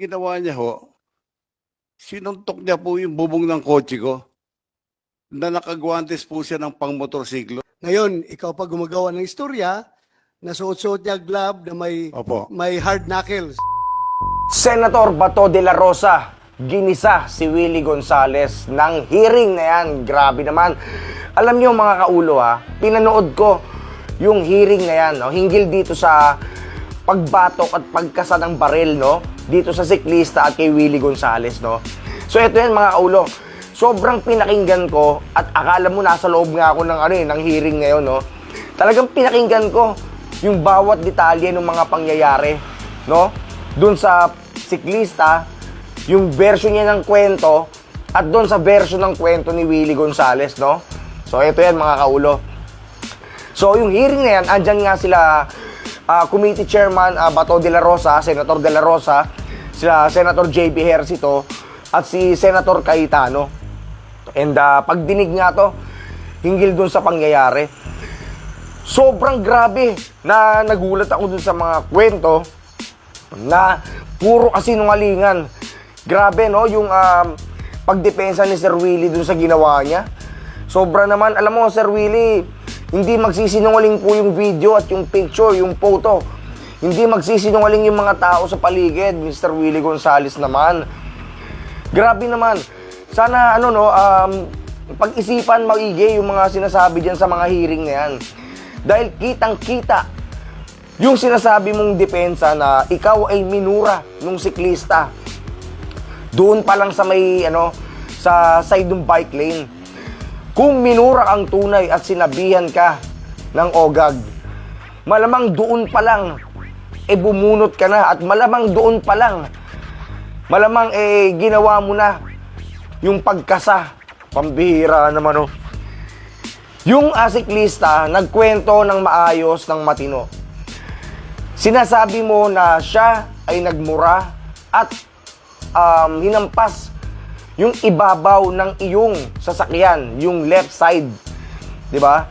ginawa niya ho, sinuntok niya po yung bubong ng kotse ko na nakagwantes po siya ng pangmotorsiklo. Ngayon, ikaw pa gumagawa ng istorya, nasuot-suot niya glove na may, Opo. may hard knuckles. Senator Bato de la Rosa, ginisa si Willie Gonzales ng hearing na yan. Grabe naman. Alam niyo mga kaulo ha, pinanood ko yung hearing na yan, no? hinggil dito sa pagbatok at pagkasa ng baril, no? Dito sa siklista at kay Willie Gonzales, no? So ito yan mga kaulo. Sobrang pinakinggan ko at akala mo nasa loob nga ako ng ano eh, ng hearing ngayon, no? Talagang pinakinggan ko yung bawat detalye ng mga pangyayari, no? Doon sa siklista, yung version niya ng kwento at doon sa version ng kwento ni Willie Gonzales, no? So ito yan mga kaulo. So yung hearing na yan, andyan nga sila ah, committee chairman ah, Bato de la Rosa, Senator de la Rosa, sila Senator JB Hercito at si Senator Cayetano. And ah, pagdinig nga to, hinggil dun sa pangyayari, sobrang grabe na nagulat ako dun sa mga kwento na puro kasinungalingan. Grabe, no? Yung um, pagdepensa ni Sir Willie dun sa ginawa niya. Sobra naman. Alam mo, Sir Willie, hindi magsisinungaling po yung video at yung picture, yung photo. Hindi magsisinungaling yung mga tao sa paligid, Mr. Willie Gonzales naman. Grabe naman. Sana ano no, um, pag-isipan maigi yung mga sinasabi diyan sa mga hearing na yan. Dahil kitang-kita yung sinasabi mong depensa na ikaw ay minura nung siklista. Doon pa lang sa may ano sa side ng bike lane. Kung minura ang tunay at sinabihan ka ng ogag, malamang doon pa lang e bumunot ka na at malamang doon pa lang malamang eh ginawa mo na yung pagkasa. Pambihira naman oh. Yung asiklista nagkwento ng maayos ng matino. Sinasabi mo na siya ay nagmura at um, hinampas yung ibabaw ng iyong sasakyan, yung left side. 'Di ba?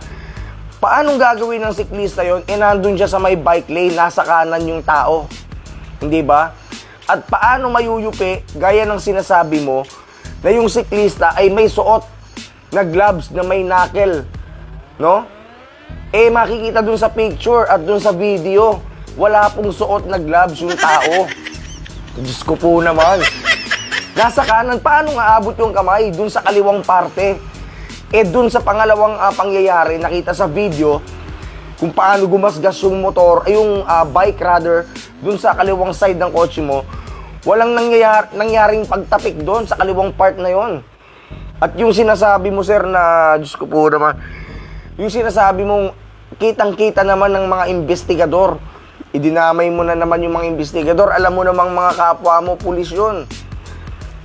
Paanong gagawin ng siklista yon? Eh nandun siya sa may bike lane, nasa kanan yung tao. Hindi ba? At paano mayuyupi, gaya ng sinasabi mo, na yung siklista ay may suot na gloves na may knuckle. No? Eh makikita dun sa picture at dun sa video, wala pong suot na gloves yung tao. Diyos ko po naman. Nasa kanan, paano nga abot yung kamay dun sa kaliwang parte? Eh dun sa pangalawang ah, pangyayari, nakita sa video, kung paano gumasgas yung motor, ay yung ah, bike rather, dun sa kaliwang side ng kotse mo, walang nangyayar, nangyaring pagtapik doon sa kaliwang part na yon. At yung sinasabi mo, sir, na, Diyos ko po naman, yung sinasabi mong kitang-kita naman ng mga investigador, idinamay mo na naman yung mga investigador, alam mo namang mga kapwa mo, pulis yun.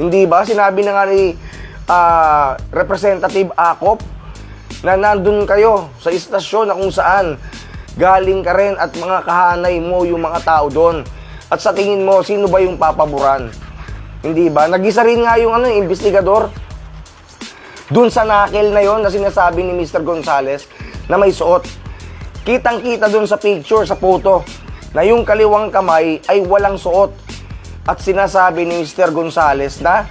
Hindi ba? Sinabi na nga ni ah, Representative Akop na nandun kayo sa istasyon na kung saan galing ka rin at mga kahanay mo yung mga tao doon. At sa tingin mo, sino ba yung papaboran? Hindi ba? Nagisa rin nga yung ano, investigador. Doon sa nakil na yon na sinasabi ni Mr. Gonzales na may suot. Kitang-kita doon sa picture, sa photo, na yung kaliwang kamay ay walang suot. At sinasabi ni Mr. Gonzales na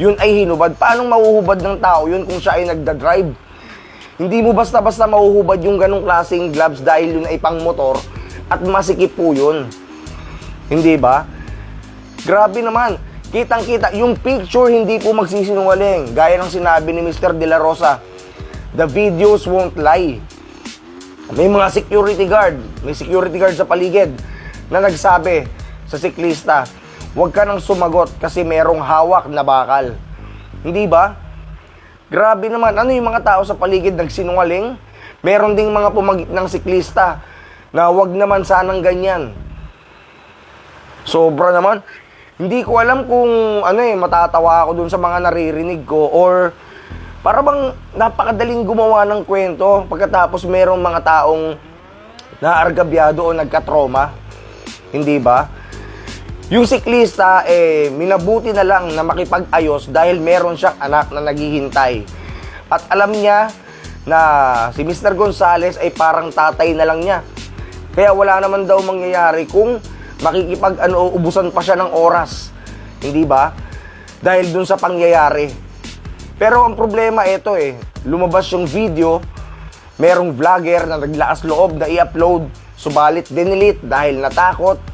yun ay hinubad. Paano mahuhubad ng tao yun kung siya ay nagda-drive? Hindi mo basta-basta mahuhubad yung ganong klaseng gloves dahil yun ay pang motor at masikip po yun. Hindi ba? Grabe naman. Kitang-kita, yung picture hindi po magsisinungaling. Gaya ng sinabi ni Mr. De La Rosa, the videos won't lie. May mga security guard, may security guard sa paligid na nagsabi sa siklista, huwag ka nang sumagot kasi merong hawak na bakal. Hindi ba? Grabe naman, ano yung mga tao sa paligid nagsinungaling? Meron ding mga pumagit ng siklista na wag naman sanang ganyan. Sobra naman. Hindi ko alam kung ano eh, matatawa ako dun sa mga naririnig ko or para bang napakadaling gumawa ng kwento pagkatapos merong mga taong naargabyado o nagkatroma. Hindi ba? Yung siklista, eh, minabuti na lang na makipag-ayos dahil meron siyang anak na naghihintay. At alam niya na si Mr. Gonzales ay parang tatay na lang niya. Kaya wala naman daw mangyayari kung makikipag ano, ubusan pa siya ng oras Hindi ba? Dahil dun sa pangyayari. Pero ang problema ito eh, lumabas yung video, merong vlogger na naglakas loob na i-upload, subalit dinilit dahil natakot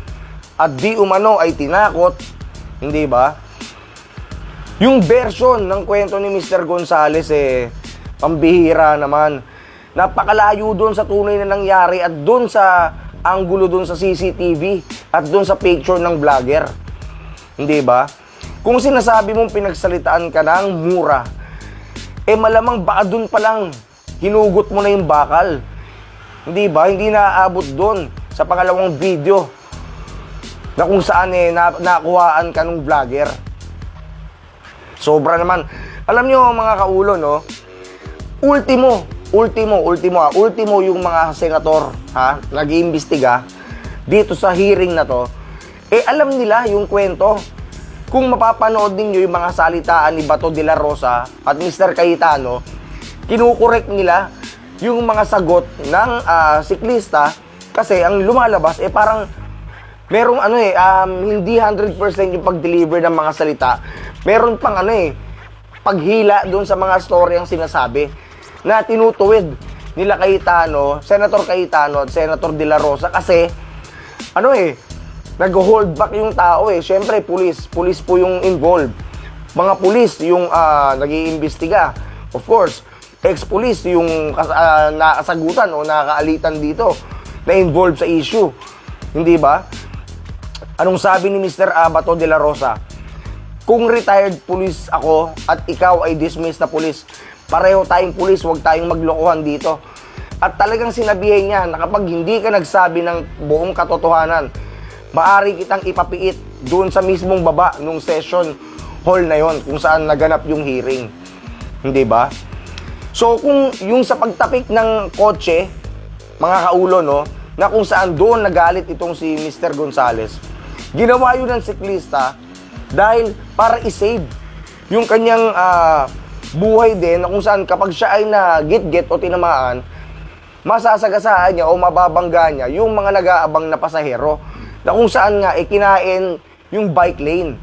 at di umano ay tinakot, hindi ba? Yung version ng kwento ni Mr. Gonzales eh, pambihira naman. Napakalayo doon sa tunay na nangyari at doon sa anggulo doon sa CCTV at doon sa picture ng vlogger. Hindi ba? Kung sinasabi mong pinagsalitaan ka ng mura, eh malamang baka doon pa lang hinugot mo na yung bakal. Hindi ba? Hindi naaabot doon sa pangalawang video na kung saan eh na, nakuhaan ka ng vlogger. Sobra naman. Alam nyo mga kaulo, no? Ultimo, ultimo, ultimo, ah, ultimo yung mga senator, ha, nag-iimbestiga dito sa hearing na to, eh alam nila yung kwento. Kung mapapanood ninyo yung mga salitaan ni Bato de la Rosa at Mr. Cayetano, kinukorek nila yung mga sagot ng ah, siklista kasi ang lumalabas eh parang merong ano eh, um, hindi 100% yung pag-deliver ng mga salita. Meron pang ano eh, paghila doon sa mga story ang sinasabi na tinutuwid nila Cayetano, Senator Cayetano at Senator De La Rosa kasi ano eh, nag-hold back yung tao eh. Siyempre, pulis. Pulis po yung involved. Mga pulis yung uh, nag-iimbestiga. Of course, ex-pulis yung kas- ah, nakasagutan o nakaalitan dito na involved sa issue. Hindi ba? Anong sabi ni Mr. Abato de la Rosa? Kung retired police ako at ikaw ay dismissed na police, pareho tayong police, huwag tayong maglokohan dito. At talagang sinabihan niya na kapag hindi ka nagsabi ng buong katotohanan, maari kitang ipapiit doon sa mismong baba nung session hall na yon kung saan naganap yung hearing. Hindi ba? So kung yung sa pagtapik ng kotse, mga kaulo, no, na kung saan doon nagalit itong si Mr. Gonzales, ginawa yun ng siklista dahil para i-save yung kanyang ah, buhay din na kung saan kapag siya ay na git-git o tinamaan, masasagasaan niya o mababangga niya yung mga nag-aabang na pasahero na kung saan nga ikinain yung bike lane.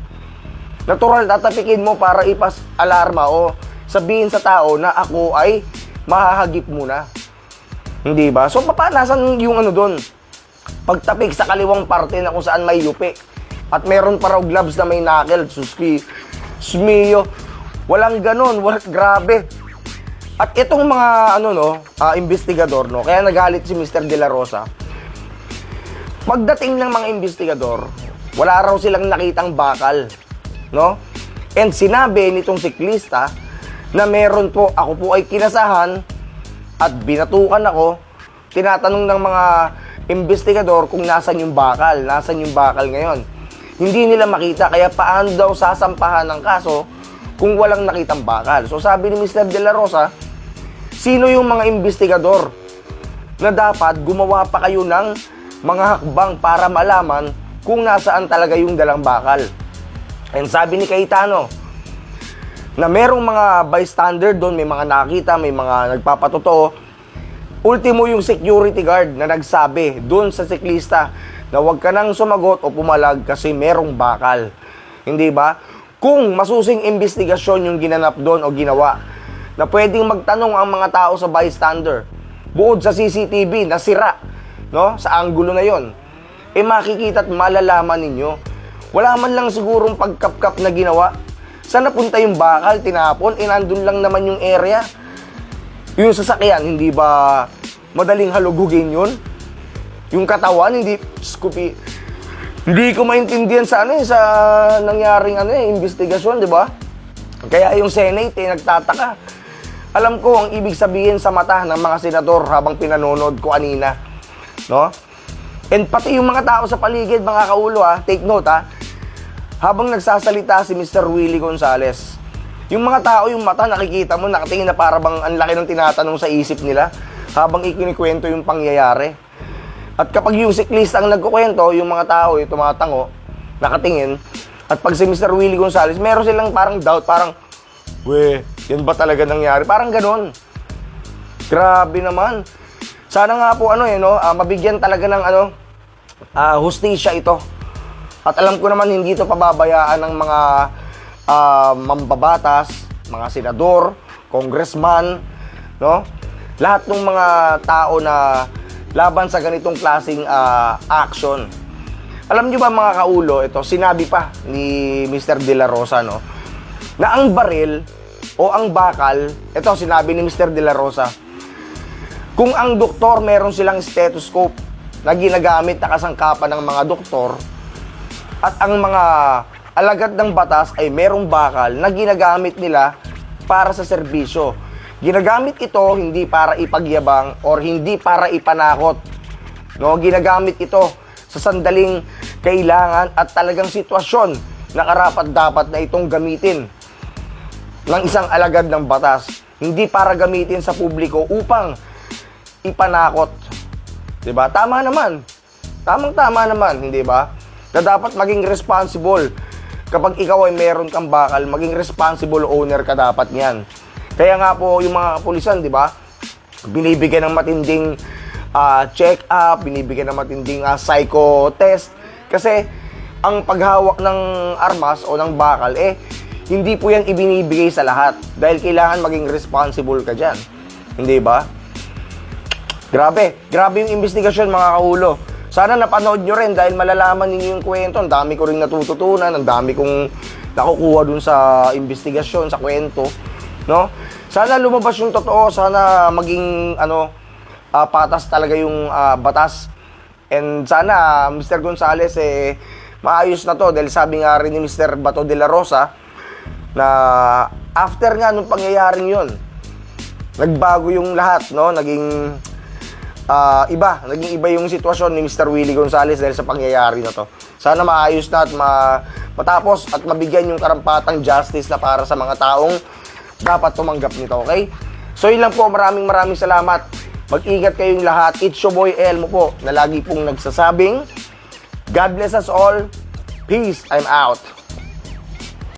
Natural, tatapikin mo para ipas alarma o sabihin sa tao na ako ay mahahagip muna. Hindi ba? So, papanasan yung ano doon? Pagtapik sa kaliwang parte na kung saan may yupi. At meron pa raw gloves na may knuckle. Suski, smiyo. Walang ganon. Wala, grabe. At itong mga ano no, ah, investigador no, kaya nagalit si Mr. De La Rosa. Pagdating ng mga investigador, wala raw silang nakitang bakal, no? And sinabi nitong siklista na meron po, ako po ay kinasahan at binatukan ako. Tinatanong ng mga investigador kung nasan yung bakal, nasan yung bakal ngayon. Hindi nila makita, kaya paano daw sasampahan ng kaso kung walang nakitang bakal. So sabi ni Mr. De La Rosa, sino yung mga investigador na dapat gumawa pa kayo ng mga hakbang para malaman kung nasaan talaga yung dalang bakal. And sabi ni Cayetano, na merong mga bystander doon, may mga nakita, may mga nagpapatotoo. Ultimo yung security guard na nagsabi doon sa siklista na huwag ka nang sumagot o pumalag kasi merong bakal. Hindi ba? Kung masusing investigasyon yung ginanap doon o ginawa, na pwedeng magtanong ang mga tao sa bystander, buod sa CCTV na sira, no? Sa anggulo na yon, eh makikita at malalaman ninyo. Wala man lang sigurong pagkapkap na ginawa. Saan napunta yung bakal, tinapon, eh nandun lang naman yung area. Yung sasakyan, hindi ba madaling halugugin yun? Yung katawan, hindi, Scoopy, hindi ko maintindihan sa ano eh, sa nangyaring ano eh, investigasyon, di ba? Kaya yung Senate eh, nagtataka. Alam ko ang ibig sabihin sa mata ng mga senador habang pinanonood ko kanina. No? And pati yung mga tao sa paligid, mga kaulo ha, take note ha, habang nagsasalita si Mr. Willie Gonzales, yung mga tao, yung mata, nakikita mo, nakatingin na para bang ang laki ng tinatanong sa isip nila habang ikinikwento yung pangyayari. At kapag yung siklista ang nagkukwento, yung mga tao, yung tumatango, nakatingin, at pag si Mr. Willie Gonzales, meron silang parang doubt, parang, we, yan ba talaga nangyari? Parang ganon. Grabe naman. Sana nga po ano eh, no, ah, mabigyan talaga ng ano, ah, hustisya ito At alam ko naman hindi ito pababayaan ng mga ah, mambabatas, mga senador, congressman, no? Lahat ng mga tao na laban sa ganitong klasing ah, action. Alam niyo ba mga kaulo, ito sinabi pa ni Mr. De La Rosa, no? Na ang baril o ang bakal, ito sinabi ni Mr. De La Rosa, kung ang doktor meron silang stethoscope na ginagamit na kasangkapan ng mga doktor at ang mga alagad ng batas ay merong bakal na ginagamit nila para sa serbisyo. Ginagamit ito hindi para ipagyabang or hindi para ipanakot. No, ginagamit ito sa sandaling kailangan at talagang sitwasyon na karapat dapat na itong gamitin ng isang alagad ng batas. Hindi para gamitin sa publiko upang ipanakot. 'Di ba? Tama naman. Tamang-tama naman, hindi ba? Na dapat maging responsible. Kapag ikaw ay meron kang bakal, maging responsible owner ka dapat niyan. Kaya nga po yung mga kapulisan, di ba? Binibigyan ng matinding ah, check-up, binibigyan ng matinding ah, psycho test. Kasi ang paghawak ng armas o ng bakal, eh, hindi po yan ibinibigay sa lahat. Dahil kailangan maging responsible ka dyan. Hindi ba? Grabe, grabe yung investigasyon mga kaulo. Sana napanood nyo rin dahil malalaman ninyo yung kwento. Ang dami ko rin natututunan, ang dami kong nakukuha dun sa investigasyon, sa kwento. No? Sana lumabas yung totoo, sana maging ano, ah, patas talaga yung ah, batas. And sana Mr. Gonzales eh maayos na to dahil sabi nga rin ni Mr. Bato de la Rosa na after nga nung pangyayaring yun, nagbago yung lahat, no? Naging ah, iba, naging iba yung sitwasyon ni Mr. Willie Gonzales dahil sa pangyayari na to. Sana maayos na at ma- matapos at mabigyan yung karampatang justice na para sa mga taong dapat tumanggap nito, okay? So yun lang po, maraming maraming salamat. Mag-ingat kayong lahat. It's your boy Elmo po na lagi pong nagsasabing, God bless us all. Peace. I'm out.